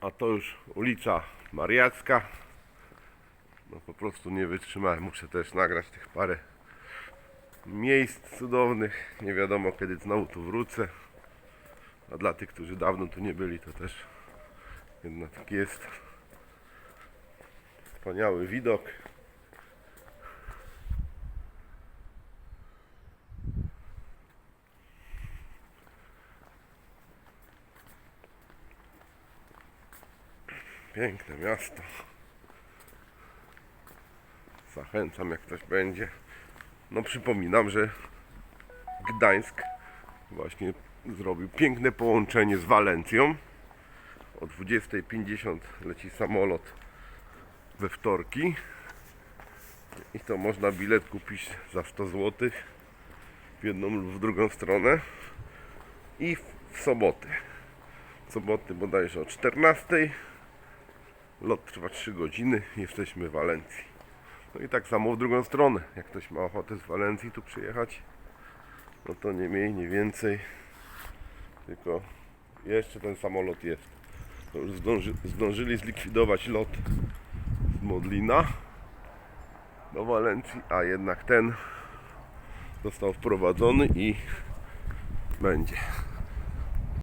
A to już ulica Mariacka. No po prostu nie wytrzymałem. Muszę też nagrać tych parę miejsc cudownych. Nie wiadomo kiedy znowu tu wrócę. A dla tych, którzy dawno tu nie byli, to też jednak jest wspaniały widok. Piękne miasto. Zachęcam jak ktoś będzie. No przypominam, że Gdańsk właśnie zrobił piękne połączenie z Walencją. O 20.50 leci samolot we wtorki. I to można bilet kupić za 100 zł w jedną lub w drugą stronę. I w, sobotę. W soboty bodajże o 14.00 Lot trwa 3 godziny, jesteśmy w Walencji. No i tak samo w drugą stronę. Jak ktoś ma ochotę z Walencji tu przyjechać, no to nie mniej, nie więcej. Tylko jeszcze ten samolot jest. To już zdąży, zdążyli zlikwidować lot z Modlina do Walencji, a jednak ten został wprowadzony i będzie.